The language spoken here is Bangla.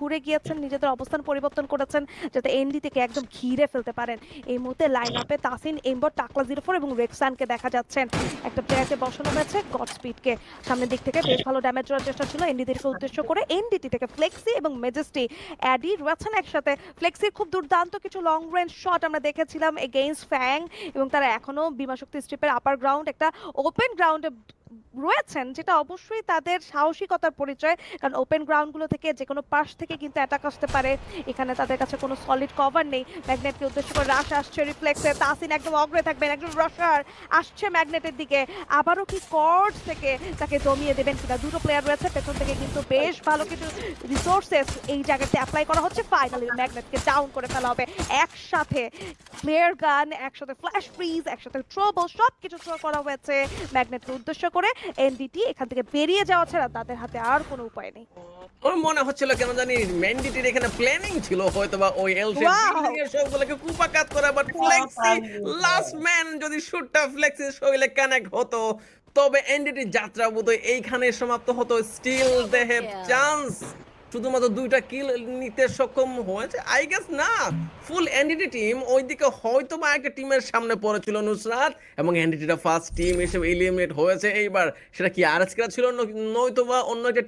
ঘুরে গিয়েছেন, নিজেদের অবস্থান পরিবর্তন করেছেন, যাতে এনডি থেকে একদম ঘিরে ফেলতে পারেন। এই মুহূর্তে লাইন আপে তাসিন, এম্বর, টাকলা জিরো ফোর এবং রেক্সানকে দেখা যাচ্ছেন। একটা প্লেয়ারকে বসানো হয়েছে গড স্পিডকে সামনের দিক থেকে বেশ ভালো ড্যামেজ করার চেষ্টা ছিল এনডিটিকে উদ্দেশ্য করে। এনডিটি থেকে ফ্লেক্সি এবং মেজেস্টি, অ্যাডি রয়েছেন একসাথে। ফ্লেক্সির খুব দুর্দান্ত কিছু লং রেঞ্জ শট আমরা দেখেছিলাম এগেইনস্ট ফ্যাং এবং তারা এখনও বিমাশক্তি স্ট্রিপের আপার গ্রাউন্ড একটা ওপেন গ্রাউন্ডে রয়েছেন, যেটা অবশ্যই তাদের সাহসিকতার পরিচয়। কারণ ওপেন গ্রাউন্ডগুলো থেকে যে কোনো পাশ থেকে কিন্তু অ্যাটাক আসতে পারে। এখানে তাদের কাছে কোনো সলিড কভার নেই। ম্যাগনেটকে উদ্দেশ্য করে রাশ আসছে রিফ্লেক্সে তাসিন একদম অগ্রে থাকবেন, একদম রসার আসছে ম্যাগনেটের দিকে। আবারও কি কর্ড থেকে তাকে জমিয়ে দেবেন কিনা? দুটো প্লেয়ার রয়েছে, পেছন থেকে কিন্তু বেশ ভালো কিছু রিসোর্সেস এই জায়গাতে অ্যাপ্লাই করা হচ্ছে। ফাইনালি ম্যাগনেটকে ডাউন করে ফেলা হবে। একসাথে ফ্লেয়ার গান একসাথে ফ্ল্যাশ ফ্রিজ একসাথে ট্রোবল সব কিছু থ্রো করা হয়েছে ম্যাগনেটকে উদ্দেশ্য করে। এনডিটি এখান থেকে বেরিয়ে যাওয়া ছাড়া তাদের হাতে আর কোনো উপায় নেই। আমার মনে হচ্ছিল কেন জানি ম্যান্ডিটির এখানে প্ল্যানিং ছিল হয়তো বা ওই এল এর সবগুলোকে কুপাকাত করা বাট ফ্লেক্সি লাস্ট ম্যান যদি শুটটা ফ্লেক্সি শরীরে কানেক্ট হতো তবে এনডিটির যাত্রা বোধহয় এইখানে সমাপ্ত হতো। স্টিল দে হ্যাভ চান্স শুধুমাত্র দুইটা কিল নিতে সক্ষম হয়েছে? আই গেস না। ফুল এনডিটি টিম ওইদিকে হয়তো বা একটা টিমের সামনে পড়েছিল নুসরাত, এবং এনডিটিটা ফার্স্ট টিম হিসেবে এলিমিনেট হয়েছে। এইবার সেটা কি আর ছিল? নয়তো বা অন্য একটা